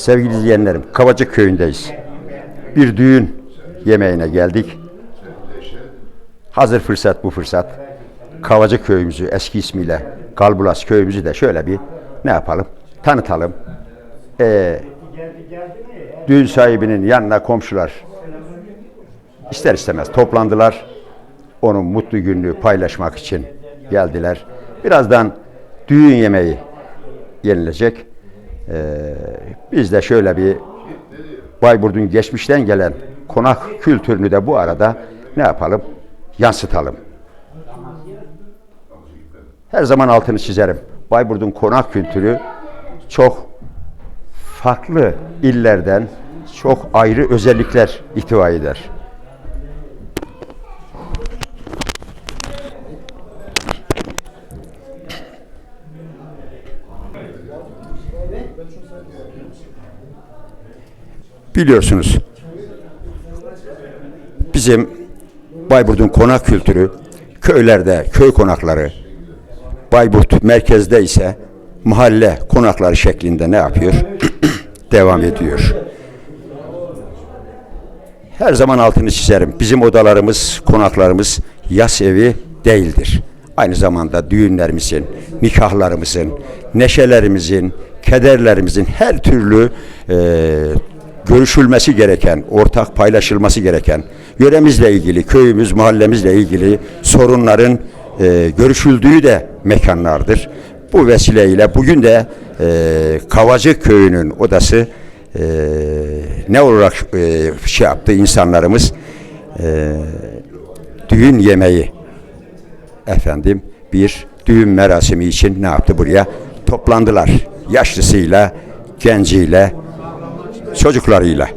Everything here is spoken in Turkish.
Sevgili izleyenlerim, Kavacık köyündeyiz. Bir düğün yemeğine geldik. Hazır fırsat bu fırsat. Kavacık köyümüzü eski ismiyle Galbulas köyümüzü de şöyle bir ne yapalım? Tanıtalım. Ee, düğün sahibinin yanına komşular ister istemez toplandılar. Onun mutlu gününü paylaşmak için geldiler. Birazdan düğün yemeği yenilecek. Ee, biz de şöyle bir Bayburt'un geçmişten gelen konak kültürünü de bu arada ne yapalım? Yansıtalım. Her zaman altını çizerim. Bayburt'un konak kültürü çok farklı illerden çok ayrı özellikler ihtiva eder. Biliyorsunuz bizim Bayburt'un konak kültürü köylerde köy konakları Bayburt merkezde ise mahalle konakları şeklinde ne yapıyor? Devam ediyor. Her zaman altını çizerim. Bizim odalarımız, konaklarımız yas evi değildir. Aynı zamanda düğünlerimizin, nikahlarımızın, neşelerimizin, kederlerimizin her türlü e, görüşülmesi gereken, ortak paylaşılması gereken, yöremizle ilgili, köyümüz, mahallemizle ilgili sorunların e, görüşüldüğü de mekanlardır. Bu vesileyle bugün de e, Kavacık Köyü'nün odası e, ne olarak e, şey yaptı insanlarımız? E, düğün yemeği. Efendim bir düğün merasimi için ne yaptı buraya? Toplandılar yaşlısıyla genciyle çocuklarıyla